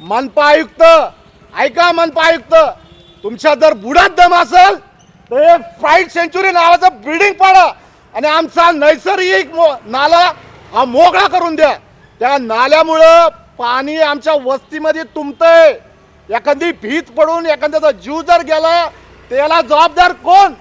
मनपा आयुक्त ऐका मनपा आयुक्त. तुमच्या जर बुडात दम असेल तर एक फ्राईट सेंचुरी नावाचं बिल्डिंग पाडा. आणि आमचा नैसर्गिक मो- नाला हा मोकळा करून द्या. त्या नाल्यामुळं पाणी आमच्या वस्तीमध्ये तुंबतंय. एखादी भीत पडून एखाद्याचा जीव जर गेला त्याला जबाबदार कोण?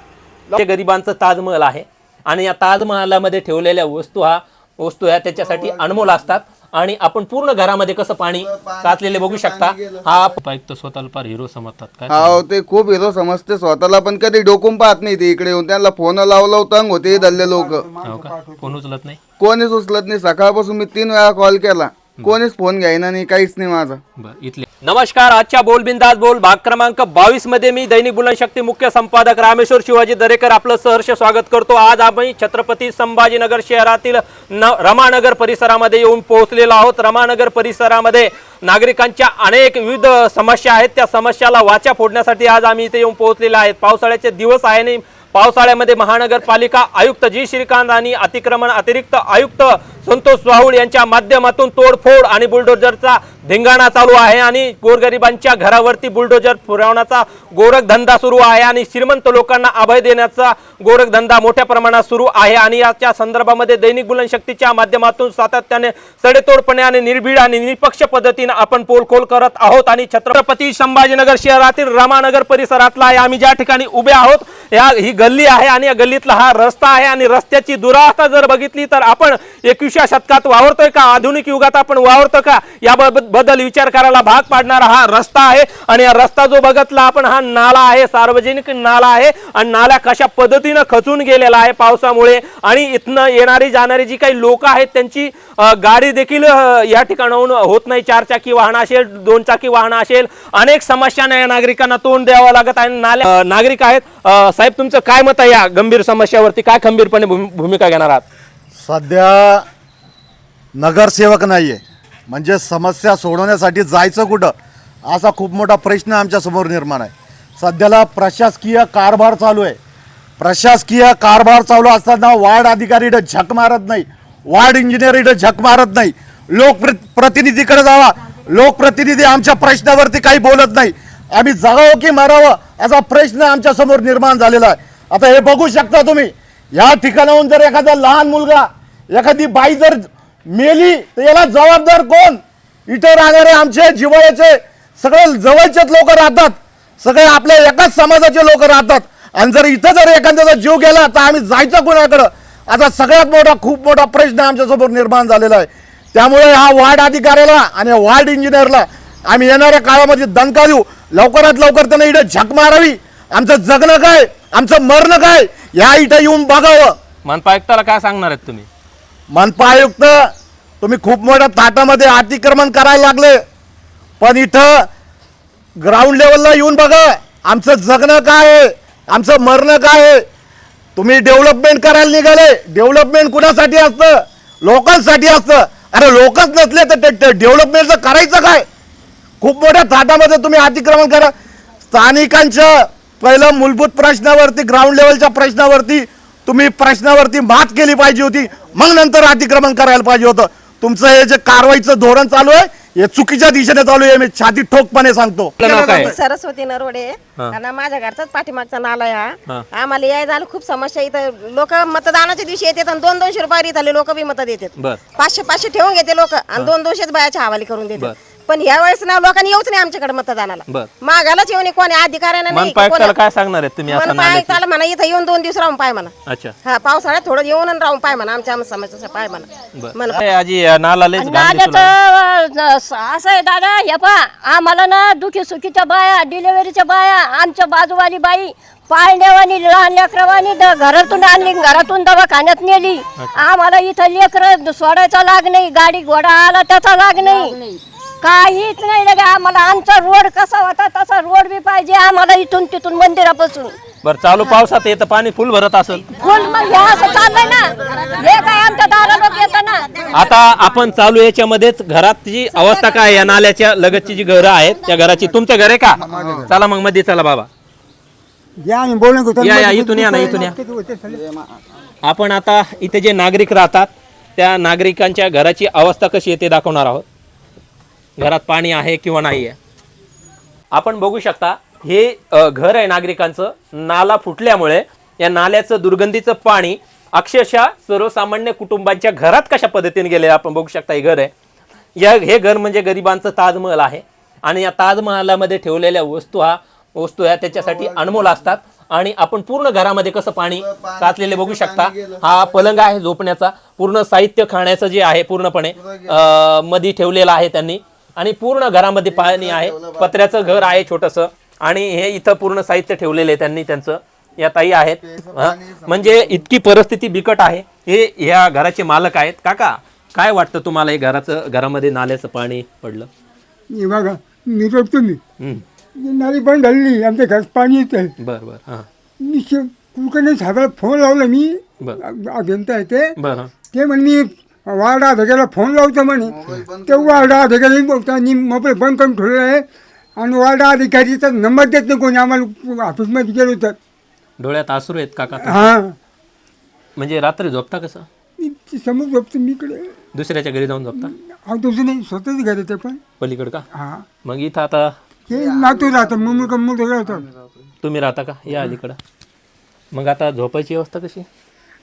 ते गरिबांचं ताजमहल आहे. आणि या ताजमहलामध्ये ठेवलेल्या वस्तू हा वस्तू ह्या त्याच्यासाठी अनमोल असतात. आणि आपण पूर्ण घरामध्ये कसं पाणी साचलेले बघू शकता. हा. उपायुक्त स्वतःला फार हिरो समजतात काय हा ते खूप हिरो समजते स्वतःला पण कधी डोकून पाहत नाही ते इकडे येऊन. त्यांना फोन लावला तंग होते दल्ले लोक. हो का? फोन उचलत नाही? कोणीच उचलत नाही. सकाळपासून मी तीन वेळा कॉल केला. कोणीच फोन घ्यायना नाही काहीच नाही माझा. बरं इथले. नमस्कार आजच्या बोल बिंदास बोल भाग क्रमांक बावीसमध्ये मी दैनिक बुलनशक्ती मुख्य संपादक रामेश्वर शिवाजी दरेकर आपलं सहर्ष स्वागत करतो. आज आम्ही छत्रपती संभाजीनगर शहरातील न रमानगर परिसरामध्ये येऊन पोहोचलेलो आहोत. रमानगर परिसरामध्ये नागरिकांच्या अनेक विविध समस्या आहेत. त्या समस्याला वाचा फोडण्यासाठी आज आम्ही इथे येऊन पोहोचलेलो आहेत. पावसाळ्याचे दिवस आहे आणि पावसाळ्यामध्ये महानगरपालिका आयुक्त जी श्रीकांत आणि अतिक्रमण अतिरिक्त आयुक्त संतोष स्वाहुळ यांच्या माध्यमातून तोडफोड आणि बुलडोजरचा धिंगाणा चालू आहे आणि गोरगरिबांच्या घरावरती बुलडोजर पुरवण्याचा गोरखधंदा सुरू आहे आणि श्रीमंत लोकांना अभय देण्याचा गोरखधंदा मोठ्या प्रमाणात सुरू आहे. आणि याच्या संदर्भामध्ये दैनिक बुलनशक्तीच्या माध्यमातून सातत्याने सडेतोडपणे आणि निर्भीड आणि निष्पक्ष पद्धतीने आपण पोलखोल करत आहोत. आणि छत्रपती संभाजीनगर शहरातील रामानगर परिसरातला आहे. आम्ही ज्या ठिकाणी उभे आहोत या ही गल्ली आहे आणि या गल्लीतला हा रस्ता आहे. आणि रस्त्याची दुरावस्था जर बघितली तर आपण एकविसव्या शतकात वावरतोय का? आधुनिक युगात आपण वावरतो का? याबाबत बदल विचार करायला भाग पाडणारा हा रस्ता आहे. आणि हा रस्ता जो बघतला आपण हा नाला आहे सार्वजनिक नाला आहे. आणि नाला कशा पद्धतीनं खचून गेलेला आहे पावसामुळे. आणि इथनं येणारी जाणारी जी काही लोक आहेत त्यांची गाडी देखील या ठिकाणाहून होत नाही. चार चाकी वाहन असेल दोन चाकी वाहन असेल अनेक समस्यांना या नागरिकांना तोंड द्यावं लागत आहे. नाल्या नागरिक आहेत. साहेब तुमचं काय मत आहे या गंभीर समस्यावरती? काय खंबीरपणे भूमिका घेणार आहात? सध्या नगरसेवक नाही आहे म्हणजे समस्या सोडवण्यासाठी जायचं कुठं? असा खूप मोठा प्रश्न आमच्यासमोर निर्माण आहे. सध्याला प्रशासकीय कारभार चालू आहे. प्रशासकीय कारभार चालू असताना वार्ड अधिकारी इथं झक मारत नाही. वार्ड इंजिनियर इथं झक मारत नाही. लोकप्र प्रतिनिधीकडे जावा. लोकप्रतिनिधी आमच्या प्रश्नावरती काही बोलत नाही. आम्ही जगावं की मारावं असा प्रश्न आमच्यासमोर निर्माण झालेला आहे. आता हे बघू शकता तुम्ही. या ठिकाणाहून जर एखादा लहान मुलगा एखादी बाई जर मेली तर याला जबाबदार कोण? इथं राहणारे आमचे जिवाळ्याचे सगळे जवळचेच लोक राहतात. सगळे आपल्या एकाच समाजाचे लोक राहतात. आणि जर इथं जर एखाद्याचा जीव गेला तर आम्ही जायचं कोणाकडं? आता सगळ्यात मोठा खूप मोठा प्रश्न आमच्यासमोर निर्माण झालेला आहे. त्यामुळे हा वार्ड अधिकाऱ्याला आणि वार्ड इंजिनियरला आम्ही येणाऱ्या काळामध्ये दणका देऊ. लवकरात लवकर त्यांना इथं झक मारावी. आमचं जगणं काय? आमचं मरणं काय? या इथं येऊन बघावं. मनपा आयुक्ताला काय सांगणार आहेत तुम्ही? मनपा आयुक्त तुम्ही खूप मोठ्या थाटामध्ये अतिक्रमण करायला लागले. पण इथं ग्राउंड लेवलला येऊन बघा आमचं जगणं काय आहे आमचं मरणं काय आहे. तुम्ही डेव्हलपमेंट करायला निघाले डेव्हलपमेंट कुणासाठी असतं? लोकांसाठी असतं. अरे लोकच नसले तर ते डेव्हलपमेंटचं करायचं काय? खूप मोठ्या थाटामध्ये तुम्ही अतिक्रमण करा. स्थानिकांच्या पहिलं मूलभूत प्रश्नावरती ग्राउंड लेवलच्या प्रश्नावरती तुम्ही प्रश्नावरती मात केली पाहिजे होती. मग नंतर अतिक्रमण करायला पाहिजे होतं. तुमचं हे जे कारवाईचं धोरण चालू आहे हे चुकीच्या दिशेने चालू आहे मी छाती ठोकपणे सांगतो? सरस्वती नरवडे. हा. आणि माझ्या घरचाच पाठीमागचा नाला आहे हा. हा. आम्हाला याय झालं खूप समस्या इथं लोक मतदानाच्या दिवशी येतात आणि दोन दोनशे रुपये इथले लोक बी मत देतात. बर. पाचशे पाचशे ठेवून घेते लोक आणि दोन दोनशेच बायाच्या हवाली करून. देतात. पण ह्या वेळेस ना लोकांनी येऊच नाही आमच्याकडे मतदानाला. बर. मागायलाच येऊन कोणी अधिकाऱ्यांना नाही काय सांगणार आहेत तुम्ही म्हणा इथं येऊन दोन दिवस राहून पाय म्हणा. अच्छा. हा पावसाळ्यात थोडं येऊन आणि राहून पाय म्हणा आमच्या आमच्या समस्या पाय म्हणा. बरं. मनपा काय आजी या नाला लयच घाण दिसू लागला. नाल्याचं असं आहे दादा हे पा आम्हाला ना दुखी सुखीच्या बाया डिलेव्हरीच्या बाया आमच्या बाजूवाली बाई पाळण्यावानी लहान लेकरवानी द- घरातून आणली घरातून दवाखान्यात नेली. आम्हाला इथं लेकर सोडायचा लाग नाही गाडी घोडा आला त्याचा लाग नाही. काहीच नाही लगे आम्हाला आमचा रोड कसा होता तसा रोड बी पाहिजे आम्हाला इथून तिथून मंदिरापासून. बरं चालू पावसात येतं पाणी फुल भरत असेल. फुल मग हे असं चाललंय ना. हे काय आमच्या दारा लोक येतं ना. आता आपण चालू याच्यामध्येच घराची अवस्था काय आहे? या नाल्याच्या लगतची जी घरं आहेत त्या घराची तुमचं घर आहे का? चला मग मध्ये चला बाबा. या आम्ही या या इथून या ना इथून या. आपण आता इथे जे नागरिक राहतात त्या नागरिकांच्या घराची अवस्था कशी आहे ते दाखवणार आहोत. घरात पाणी आहे किंवा नाही आहे. आपण बघू शकता हे घर आहे नागरिकांचं. नाला फुटल्यामुळे या नाल्याचं दुर्गंधीचं पाणी अक्षरशः सर्वसामान्य कुटुंबांच्या घरात कशा पद्धतीने गेले आपण बघू शकता हे घर आहे. या हे घर म्हणजे गरिबांचं ताजमहल आहे. आणि या ताजमहालामध्ये ठेवलेल्या वस्तू हा वस्तू ह्या त्याच्यासाठी अनमोल असतात. आणि आपण पूर्ण घरामध्ये कसं पाणी साचलेले बघू शकता. हा पलंग आहे झोपण्याचा. पूर्ण साहित्य खाण्याचं जे आहे पूर्णपणे अ, मध्ये ठेवलेलं आहे त्यांनी. आणि पूर्ण घरामध्ये पाणी आहे. पत्र्याचं घर आहे छोटस. आणि हे इथं पूर्ण साहित्य ठेवलेलं आहे त्यांनी त्यांचं. या ताई आहेत. हा. म्हणजे इतकी परिस्थिती बिकट आहे. हे ह्या घराचे मालक आहेत. काका काय वाटतं तुम्हाला हे घराचं घरामध्ये नाल्याचं पाणी पडलं? बघा मी रोखतो मी. नाली बंद झाली. आमच्या घरात पाणी येतं बरं बरं. हां. मी कुलकर्णी साहेबाला फोन लावला मी. अभियंता आहे ते बरं. ते म्हणे मी वार्डा अधिकाऱ्याला फोन लावतो म्हणे. ते वार्डा अधिकारी त्यांनी मोबाईल बंद करून ठेवलेला आहे. आणि वार्डा अधिकारीचा नंबर देत नाही कोणी आम्हाला ऑफिसमध्ये गेलो तर. डोळ्यात आसरू आहेत काका हां. म्हणजे रात्री झोपता कसं? मी समोर झोपतो मी इकडे. दुसऱ्याच्या घरी जाऊन झोपता? हा दुसरं नाही स्वतःच घर ते पण. पलीकडं का? हां. मग इथं आता हे नातू राहतात मुंबई मुंबई तुम्ही राहता का? या अलीकडं. मग आता झोपायची व्यवस्था कशी?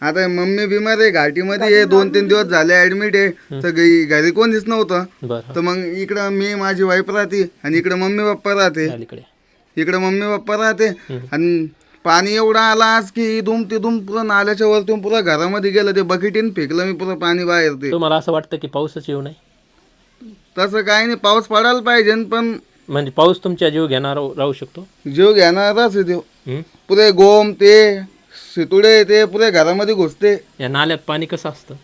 आता मम्मी बिमार आहे घाटीमध्ये हे दोन तीन दिवस झाले ऍडमिट आहे. तर घरी घरी कोणीच नव्हतं. बरं. तर मग इकडं मी माझी वाईफ राहते आणि इकडं मम्मी पप्पा राहते. अलीकडे. इकडं मम्मी पप्पा राहते. आणि पाणी एवढं आलं आज की इथून तिथून पुरं नाल्याच्या वरतून पुरं घरामध्ये गेलं. ते बकेटीन फेकलं मी पुरं पाणी बाहेर ते. तुम्हाला असं वाटतं की पाऊसच येऊ नये? तसं काही नाही. पाऊस पडायला पाहिजे पण म्हणजे पाऊस तुमच्या जीव घेणार राहू शकतो? जीव घेणारच आहे तो. हं? पुरे गोम ते शितुडे ते पुरे घरामध्ये घुसते. या नाल्यात पाणी कसं असतं?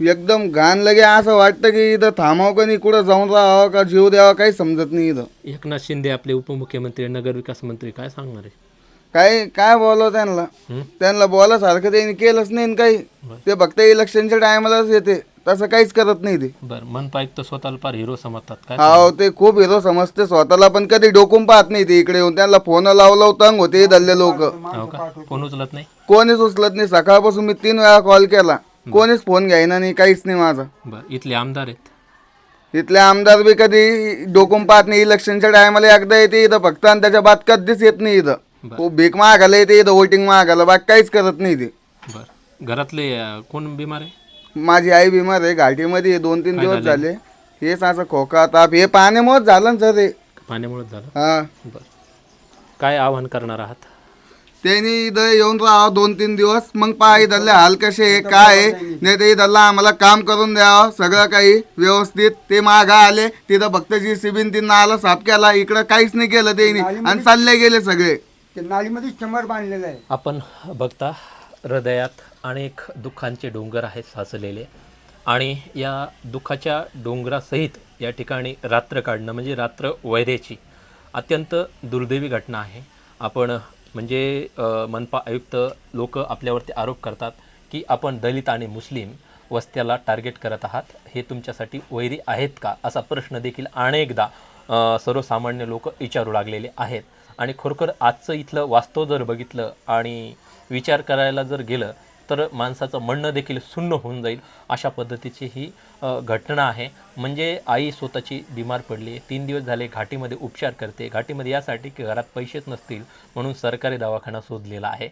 एकदम घाण लगे असं वाटतं की इथं थांबावं का नाही कुठं जाऊन राहावं का जीव द्यावा काही समजत नाही इथं. एकनाथ शिंदे आपले उपमुख्यमंत्री नगर विकास मंत्री काय सांगणार आहे? काय काय बोलावं त्यांना? हं? त्यांना बोलासारखं त्यांनी केलंच नाही काही. ते फक्त इलेक्शनच्या टायमालाच येते. तसं काहीच करत नाही ते. बरं मनपा आयुक्त स्वतःला फार हिरो समजतात काय? हा ते खूप हिरो समजते स्वतःला पण कधी डोकून पाहत नाही ते इकडे येऊन. त्यांना फोन लावलं तंग होते दल्ले लोक. हो का? फोन उचलत नाही? कोणीच उचलत नाही. सकाळपासून मी तीन वेळा कॉल. केला कोणीच फोन घ्यायना नाही काहीच नाही माझा. बरं इथले आमदार आहेत? इथले आमदार बी कधी डोकून पाहत नाही. इलेक्शनच्या टायमाला एकदा येते इथं फक्त आणि त्याच्या बाद कधीच येत नाही इथं. खूप भीक मागायला येते इथं वोटिंग मागायला. बाकी काहीच करत नाही ते. बरं. घरातले अं, कोण बिमार आहे? माझी आई बिमार आहे घाटीमध्ये आहे, दोन तीन दिवस झाले. हेच असं खोका ताप हे पाण्यामुळेच झालं ना सर हे. पाण्यामुळेच झालं? हा. बरं. काय आवाहन करणार आहात? त्यांनी इथं येऊन राहावं दोन तीन दिवस. मग पहा इथले हाल कसे आहे काय आहे. नाही ते इथला आम्हाला काम करून द्यावं सगळं काही व्यवस्थित. ते मागा आले तिथं फक्त जी सिबीन तीन नाला साफ केला. इकडं काहीच नाही केलं त्यांनी. आणि चालले गेले सगळे. ते नालीमध्ये शंभर बांधलेलं आहे. आपण बघता हृदयात अनेक दुःखांचे डोंगर आहेत साचलेले. आणि या दुःखाच्या डोंगरासहित या ठिकाणी रात्र काढणं म्हणजे रात्र वैरेची अत्यंत दुर्दैवी घटना आहे. आपण म्हणजे मनपा आयुक्त लोक आपल्यावरती आरोप करतात की आपण दलित आणि मुस्लिम वस्त्याला टार्गेट करत आहात. हे तुमच्यासाठी वैरी आहेत का? असा प्रश्न देखील अनेकदा सर्वसामान्य लोक विचारू लागलेले आहेत. आणि खरोखर आजचं इथलं वास्तव जर बघितलं आणि विचार करायला जर गेलं तर माणसाचं म्हणणं देखील सुन्न होऊन जाईल अशा पद्धतीची ही घटना आहे. म्हणजे आई स्वतःची बिमार पडली आहे तीन दिवस झाले घाटीमध्ये उपचार करते. घाटीमध्ये यासाठी की घरात पैसेच नसतील म्हणून सरकारी दवाखाना शोधलेला आहे.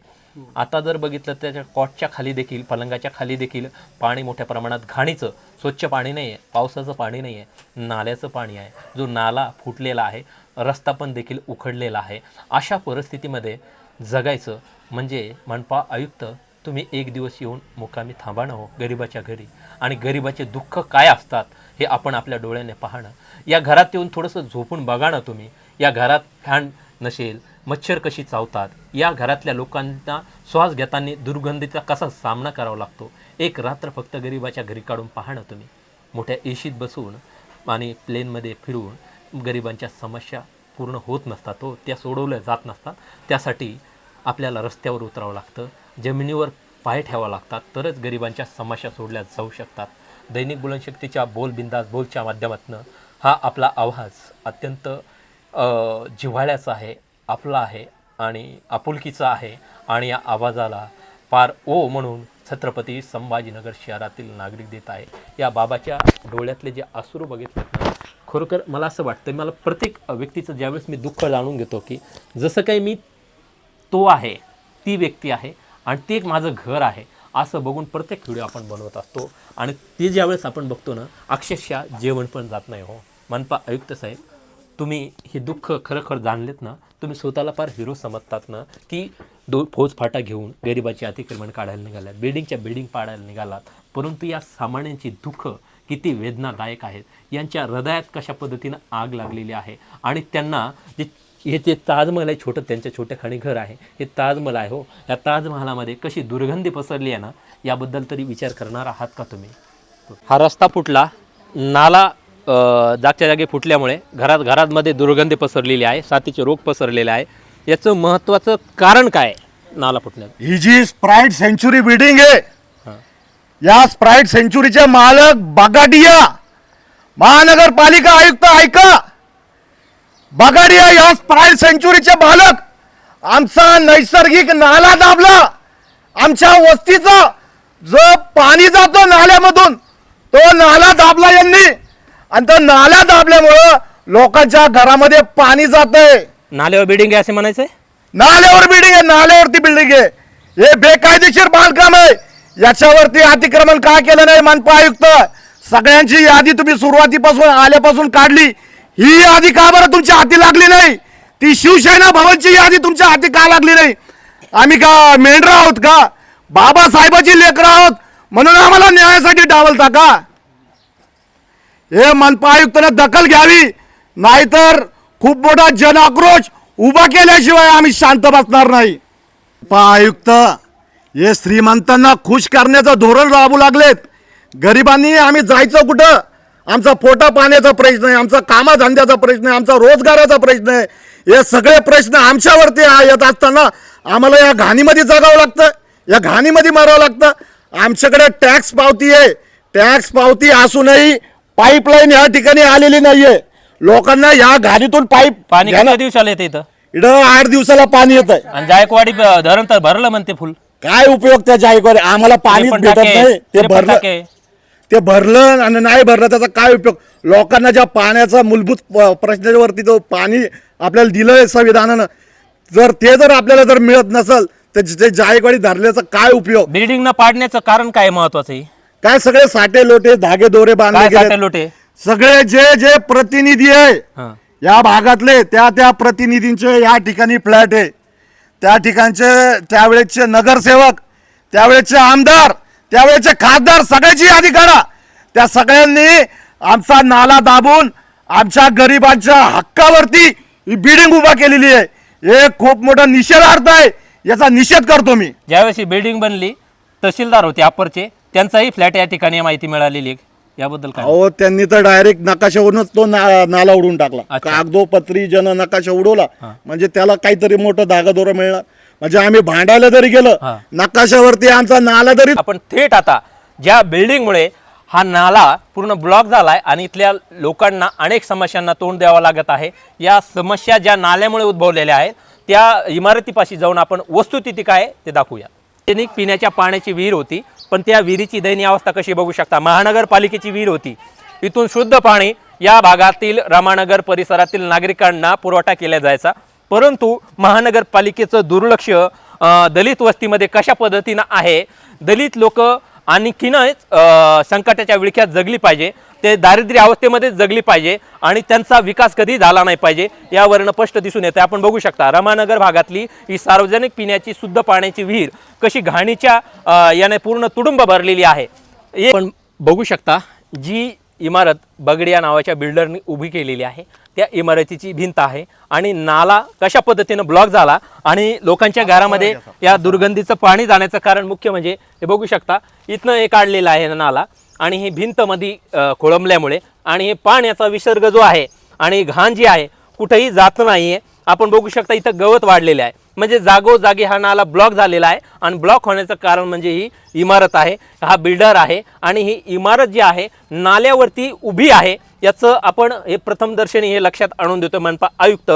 आता जर बघितलं त्याच्या कॉटच्या खाली देखील पलंगाच्या खाली देखील पाणी मोठ्या प्रमाणात घाणीचं स्वच्छ पाणी नाही आहे पावसाचं पाणी नाही आहे नाल्याचं पाणी आहे. जो नाला फुटलेला आहे रस्ता पण देखील उखडलेला आहे. अशा परिस्थितीमध्ये जगायचं म्हणजे मनपा आयुक्त तुम्ही एक दिवस येऊन मुकामी थांबाणं हो गरिबाच्या घरी. आणि गरिबाचे दुःख काय असतात हे आपण आपल्या डोळ्याने पाहणं. या घरात येऊन थोडंसं झोपून बघा ना तुम्ही. या घरात फॅन नसेल मच्छर कशी चावतात या घरातल्या लोकांना श्वास घेताना दुर्गंधीचा कसा सामना करावा लागतो एक रात्र फक्त गरिबाच्या घरी काढून पाहणं तुम्ही. मोठ्या एशीत बसून आणि प्लेनमध्ये फिरून गरिबांच्या समस्या पूर्ण होत नसतात हो त्या सोडवल्या जात नसतात. त्यासाठी आपल्याला रस्त्यावर उतरावं लागतं. जमिनीवर पाय ठेवावं लागतात तरच गरिबांच्या समस्या सोडल्या जाऊ शकतात. दैनिक बुलनशक्तीच्या बोल बिंदास बोलच्या माध्यमातून हा आपला आवाज अत्यंत जिव्हाळ्याचा आहे आपला आहे आणि आपुलकीचा आहे आणि या आवाजाला पार ओ म्हणून छत्रपती संभाजीनगर शहरातील नागरिक देत आहे. या बाबाच्या डोळ्यातले जे अश्रू बघितलेत ना खरोखर मला असं वाटतं मला प्रत्येक व्यक्तीचं ज्यावेळेस मी दुःख जाणून घेतो की जसं काही मी तो आहे ती व्यक्ती आहे आणि ते एक माझं घर आहे. असं बघून प्रत्येक व्हिडिओ आपण बनवत असतो. आणि ते ज्यावेळेस आपण बघतो ना अक्षरशः जेवण पण जात नाही हो. मनपा आयुक्त साहेब तुम्ही हे दुःख खरोखर जाणलेत ना तुम्ही स्वतःला फार हिरो समजतात ना की दो फौज फाटा घेऊन गरिबाची अतिक्रमण काढायला निघालात बिल्डिंगच्या बिल्डिंग पाडायला निघालात. परंतु या सामान्यांची दुःख किती वेदनादायक आहेत. यांच्या हृदयात कशा पद्धतीनं आग लागलेली आहे. आणि त्यांना जे हे जे ताजमहल आहे छोटं त्यांच्या छोट्या खाणी घर आहे हे ताजमहल आहे हो. या ताजमहलामध्ये कशी दुर्गंधी पसरली आहे ना याबद्दल तरी विचार करणार आहात का तुम्ही? हा रस्ता फुटला. नाला जागच्या जागी फुटल्यामुळे घरात घरांमध्ये दुर्गंधी पसरलेली आहे साथीचे रोग पसरलेले आहे. याचं महत्त्वाचं कारण काय नाला फुटण्याचं ही जी स्प्राईट सेंचुरी बिल्डिंग आहे या स्प्राईट सेंचुरीचे मालक बागाडिया. महानगरपालिका आयुक्त ऐका. बागाडिया या स्प्राईट सेंचुरीचे मालक आमचा नैसर्गिक नाला दाबला. आमच्या वस्तीचा जो पाणी जातो नाल्यामधून तो नाला दाबला यांनी. आणि तो नाला दाबल्यामुळं लोकांच्या घरामध्ये पाणी जातंय. नाल्यावर बिल्डिंग आहे असे म्हणायचं नाल्यावर बिल्डिंग आहे नाल्यावरती बिल्डिंग आहे. हे बेकायदेशीर बांधकाम आहे. याच्यावरती अतिक्रमण का केलं नाही मनपा आयुक्त? सगळ्यांची यादी तुम्ही सुरुवातीपासून आल्यापासून काढली. ही यादी का बरं तुमच्या हाती लागली नाही? ती शिवसेना भवनची यादी तुमच्या हाती का लागली नाही? आम्ही का मेंढर आहोत का? बाबासाहेबाची लेकरं आहोत? म्हणून आम्हाला न्यायासाठी डावलता का हे मनपा आयुक्तानं दखल घ्यावी नाहीतर खूप मोठा जन आक्रोश उभा केल्याशिवाय आम्ही शांत बसणार नाही. पा आयुक्त हे श्रीमंतांना खुश करण्याचं धोरण राबू लागलेत. गरिबांनी आम्ही जायचं कुठं? आमचा पोटा पाण्याचा प्रश्न आहे आमचा कामाधंद्याचा प्रश्न आहे आमचा रोजगाराचा प्रश्न आहे. हे सगळे प्रश्न आमच्यावरती येत असताना आम्हाला या घाणीमध्ये जगावं लागतं या घाणीमध्ये मारावं लागतं. आमच्याकडे टॅक्स पावती आहे. टॅक्स पावती असूनही पाईपलाईन या ठिकाणी आलेली नाहीये. लोकांना या घाणीतून पाईप पाणी घ्यायला- दिवसाला येते इथं? इकडं आठ दिवसाला पाणी येत आहे आणि जायकवाडी धरण तर भरलं म्हणते फुल. काय उपयोग त्याच्या ऐकवर आम्हाला पाणी भेटत नाही. ते भरलं. ते भरलं आणि नाही भरलं त्याचा काय उपयोग? लोकांना ज्या पाण्याचा मूलभूत प- प्रश्नावरती जो पाणी आपल्याला दिलंय संविधानानं जर ते जर आपल्याला जर मिळत नसल तर ते जायकवाडी धरल्याचा काय उपयोग? बिल्डिंग न पाडण्याचं कारण काय महत्वाचं आहे? काय सगळे साठे लोटे धागे दोरे बांधले काय गेले लोटे? सगळे जे जे प्रतिनिधी आहे हां. या भागातले त्या त्या प्रतिनिधींचे या ठिकाणी फ्लॅट आहे. त्या ठिकाणचे त्यावेळेचे नगरसेवक त्यावेळेचे आमदार त्यावेळेचे खासदार सगळ्याची यादी काढा. त्या सगळ्यांनी आमचा नाला दाबून आमच्या गरिबांच्या हक्कावरती ही बिल्डिंग उभा केलेली आहे. हे खूप मोठा निषेधार्थ आहे. याचा निषेध करतो मी. ज्यावेळेस ही बिल्डिंग बनली तहसीलदार होते अप्परचे त्यांचाही फ्लॅट या ठिकाणी माहिती मिळालेली आहे याबद्दल काय? अहो त्यांनी तर डायरेक्ट नकाशावरूनच तो ना- नाला उडून टाकला. अच्छा. कागदोपत्री जन नकाशा उडवला. म्हणजे त्याला काहीतरी मोठं धागादोरं मिळणार म्हणजे आम्ही भांडायला जरी गेलं हा. नकाशावरती आमचा नाला जरी आपण थेट आता ज्या बिल्डिंगमुळे हा नाला पूर्ण ब्लॉक झालाय आणि इथल्या लोकांना अनेक समस्यांना तोंड द्यावं लागत आहे या समस्या ज्या नाल्यामुळे उद्भवलेल्या आहेत त्या इमारतीपाशी जाऊन आपण वस्तुस्थिती काय आहे ते दाखवूया. सार्वजनिक पिण्याच्या पाण्याची विहीर होती पण त्या विहिरीची दयनीय अवस्था कशी बघू शकता? महानगरपालिकेची विहीर होती. इथून शुद्ध पाणी या भागातील रामानगर परिसरातील नागरिकांना पुरवठा केला जायचा. परंतु महानगरपालिकेचं दुर्लक्ष दलित वस्तीमध्ये कशा पद्धतीनं आहे? दलित लोक आणखीनच संकटाच्या विळख्यात जगली पाहिजे ते दारिद्र्य अवस्थेमध्ये जगली पाहिजे आणि त्यांचा विकास कधी झाला नाही पाहिजे यावरनं स्पष्ट दिसून येतं आपण बघू शकता रामानगर भागातली ही सार्वजनिक पिण्याची शुद्ध पाण्याची विहीर कशी घाणीच्या याने पूर्ण तुडुंब भरलेली आहे. हे आपण बघू शकता जी इमारत बगडिया नावाच्या बिल्डरनी उभी केलेली आहे. त्या इमारतीची भिंत आहे. आणि नाला कशा पद्धतीनं ब्लॉक झाला आणि लोकांच्या घरामध्ये या दुर्गंधीचं पाणी जाण्याचं कारण मुख्य म्हणजे हे बघू शकता इथनं हे काढलेलं आहे नाला आणि ही भिंत मध्ये अ, खोळंबल्यामुळे आणि हे पाण्याचा विसर्ग जो आहे आणि घाण जी आहे कुठेही जात नाही आहे आपण बघू शकता इथं गवत वाढलेलं आहे. म्हणजे जागोजागी हा नाला ब्लॉक झालेला आहे आणि ब्लॉक होण्याचं कारण म्हणजे ही इमारत आहे. हा बिल्डर आहे आणि ही इमारत जी आहे नाल्यावरती उभी आहे. याचं आपण हे प्रथमदर्शनी हे लक्षात आणून देतो मनपा आयुक्त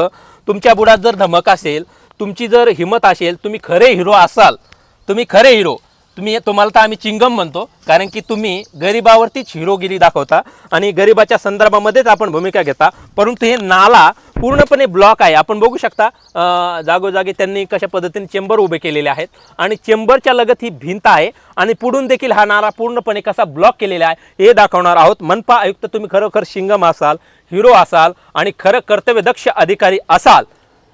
तुमच्या बुडात जर धमक असेल तुमची जर हिंमत असेल तुम्ही खरे हिरो असाल तुम्ही खरे हिरो तुम्ही तुम्हाला तर आम्ही चिंगम म्हणतो कारण की तुम्ही गरिबावरतीच हिरोगिरी दाखवता आणि गरिबाच्या संदर्भामध्येच आपण भूमिका घेता. परंतु हे नाला पूर्णपणे ब्लॉक आहे. आपण बघू शकता जागोजागी त्यांनी कशा पद्धतीने चेंबर उभे केलेले आहेत. आणि चेंबरच्या लगत ही भिंत आहे आणि पुढून देखील हा नाला पूर्णपणे कसा ब्लॉक केलेला आहे हे दाखवणार आहोत. मनपा आयुक्त तुम्ही खरोखर शिंगम असाल हिरो असाल आणि खरं कर्तव्यदक्ष अधिकारी असाल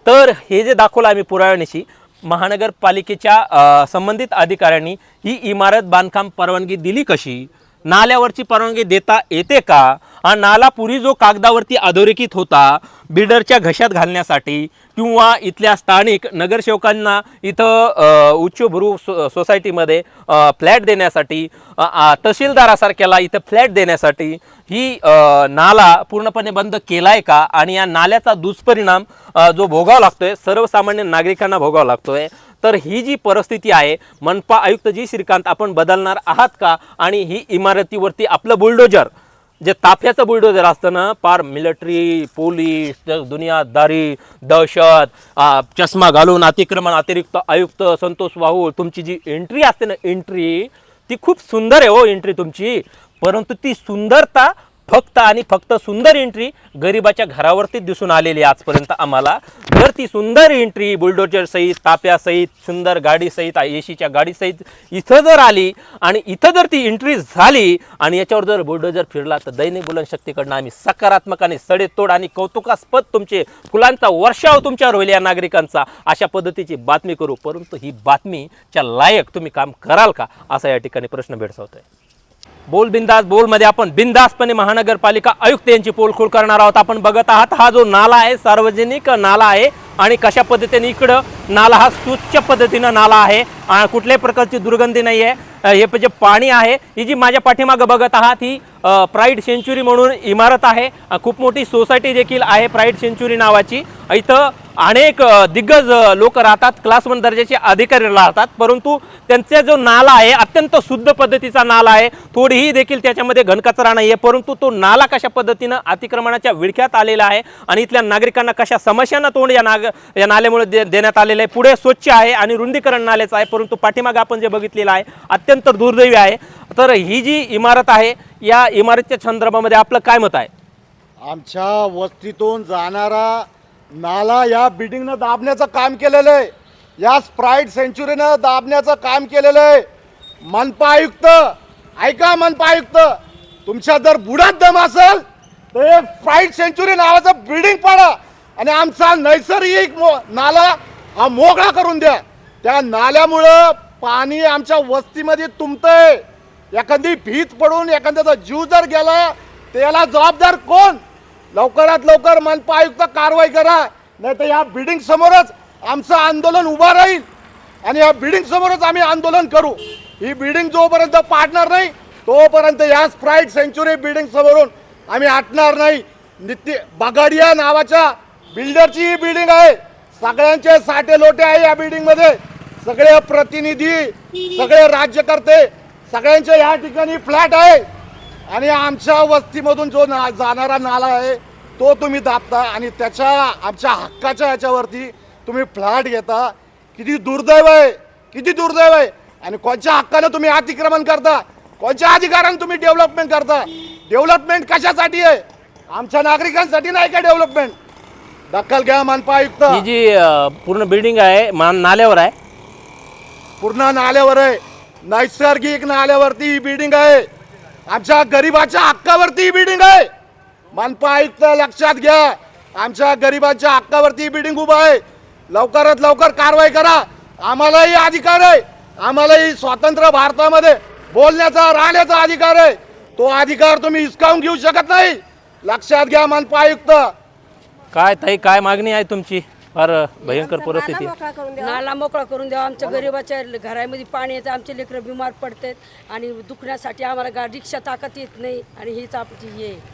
तर हे जे दाखवलं आम्ही पुराव्यानिशी महानगरपालिकेच्या संबंधित अधिकाऱ्यांनी ही इमारत बांधकाम परवानगी दिली कशी? नाल्यावरची परवानगी देता येते का? हा नाला पूर्वी जो कागदावरती अधोरेखित होता बिल्डरच्या घशात घालण्यासाठी किंवा इथल्या स्थानिक नगरसेवकांना इथं उच्चभ्रू सो सोसायटीमध्ये फ्लॅट देण्यासाठी तहसीलदारासारख्याला इथं फ्लॅट देण्यासाठी ही नाला पूर्णपणे बंद केला आहे का? आणि या नाल्याचा दुष्परिणाम जो भोगावा लागतो आहे सर्वसामान्य नागरिकांना भोगावा लागतो आहे तर ही जी परिस्थिती आहे मनपा आयुक्त जी श्रीकांत आपण बदलणार आहात का? आणि ही इमारतीवरती आपलं बुलडोजर जे ताफ्याचं बुलडोजर असतं ना पार मिलिटरी पोलीस दुनियादारी दहशत चष्मा घालून अतिक्रमण अतिरिक्त आयुक्त संतोष वाहू तुमची जी एंट्री असते ना एंट्री ती खूप सुंदर आहे हो एंट्री तुमची. परंतु ती सुंदरता फक्त आणि फक्त सुंदर एंट्री गरिबाच्या घरावरती दिसून आलेली आजपर्यंत आम्हाला. जर ती सुंदर एंट्री बुलडोजर सहित ताप्यासहित सुंदर गाडीसहित एशीच्या गाडीसहित इथं जर आली आणि इथं जर ती एंट्री झाली आणि याच्यावर जर बुलडोजर फिरला तर दैनिक बुलनशक्तीकडनं आम्ही सकारात्मक आणि सडेतोड आणि कौतुकास्पद तुमचे फुलांचा वर्षाव तुमच्यावर होईल या नागरिकांचा अशा पद्धतीची बातमी करू. परंतु ही बातमीच्या लायक तुम्ही काम कराल का? असा या ठिकाणी प्रश्न भेडसावतोय. बोल बिंदास बोलमध्ये आपण बिंदासपणे महानगरपालिका आयुक्त यांची पोलखोल करणार आहोत. आपण बघत आहात हा जो नाला आहे सार्वजनिक नाला आहे आणि कशा पद्धतीने इकडं नाला हा स्वच्छ पद्धतीनं नाला आहे कुठल्याही प्रकारची दुर्गंधी नाही आहे हे जे पाणी आहे ही जी माझ्या पाठीमागं बघत आहात ही प्राईड सेंच्युरी म्हणून इमारत आहे. खूप मोठी सोसायटी देखील आहे प्राईड सेंच्युरी नावाची. इथं अनेक दिग्गज लोक राहतात क्लास वन दर्जाचे अधिकारी राहतात परंतु त्यांचा जो नाला आहे अत्यंत शुद्ध पद्धतीचा नाला आहे. थोडीही देखील त्याच्यामध्ये घनकचरा नाही आहे परंतु तो नाला कशा पद्धतीनं अतिक्रमणाच्या विळख्यात आलेला आहे आणि इथल्या नागरिकांना कशा समस्यांना तोंड या नाग या नाल्यामुळे दे देण्यात आलेलं आहे पुढे स्वच्छ आहे आणि रुंदीकरण नाल्याचं आहे परंतु पाठीमागं आपण जे बघितलेलं आहे अत्यंत दुर्दैवी आहे. तर ही जी इमारत आहे या इमारतीच्या संदर्भामध्ये आपलं काय मत आहे? आमच्या वस्तीतून जाणारा नाला या बिल्डिंगनं दाबण्याचं काम केलेलं आहे. या स्प्राईट सेंच्युरीनं दाबण्याचं काम केलेलं आहे. मनपा आयुक्त ऐका मनपा आयुक्त तुमच्या जर बुडात दम असेल तर हे स्प्राईट सेंच्युरी नावाचं बिल्डिंग पाडा. आणि आमचा नैसर्गिक मो नाला हा मोकळा करून द्या. त्या नाल्यामुळं पाणी आमच्या वस्तीमध्ये तुंबतंय. एखादी भीत पडून एखाद्याचा जीव जर गेला त्याला जबाबदार कोण? लवकरात लवकर मनपा आयुक्त कारवाई करा. नाही तर या बिल्डिंग समोरच आमचं आंदोलन उभं राहील. आणि या बिल्डिंग समोरच आम्ही आंदोलन करू. ही बिल्डिंग जोपर्यंत पाडणार नाही तोपर्यंत या स्प्राईट सेंच्युरी बिल्डिंग समोरून आम्ही हटणार नाही. नित्य बगाडिया नावाच्या बिल्डरची ही बिल्डिंग आहे. सगळ्यांचे साठे लोटे आहे या बिल्डिंगमध्ये. सगळे प्रतिनिधी सगळे राज्यकर्ते सगळ्यांचे या ठिकाणी फ्लॅट आहे. आणि आमच्या वस्तीमधून जो ना जाणारा नाला आहे तो तुम्ही दाबता आणि त्याच्या आमच्या हक्काच्या याच्यावरती तुम्ही फ्लॅट घेता. किती दुर्दैव आहे किती दुर्दैव आहे. आणि कोणत्या हक्कानं तुम्ही अतिक्रमण करता? कोणत्या अधिकारानं तुम्ही डेव्हलपमेंट करता? डेव्हलपमेंट कशासाठी आहे? आमच्या नागरिकांसाठी नाही का डेव्हलपमेंट दखल घ्या मनपा आयुक्त. ही जी अ, पूर्ण बिल्डिंग आहे मान नाल्यावर आहे. पूर्ण नाल्यावर आहे. नैसर्गिक नाल्यावरती ही बिल्डिंग आहे. आमच्या गरिबाच्या हक्कावरती ही बिल्डिंग आहे. मनपा आयुक्त लक्षात घ्या. आमच्या गरिबाच्या हक्कावरती ही बिल्डिंग उभा आहे. लवकरात लवकर कारवाई करा. आम्हालाही अधिकार आहे. आम्हालाही स्वतंत्र भारतामध्ये बोलण्याचा राहण्याचा अधिकार आहे. तो अधिकार तुम्ही हिसकावून घेऊ शकत नाही. लक्षात घ्या मनपा आयुक्त. काय ताई काय मागणी आहे तुमची फार भयंकर परिस्थिती आहे. मोकळा करून द्या नाला मोकळा करून द्यावा आमच्या गरीबाच्या घरामध्ये पाणी येतं आमचे लेकरं बिमार पडतात आणि दुखण्यासाठी आम्हाला गा रिक्षा ताकद येत नाही आणि हीच आमची हे आहे.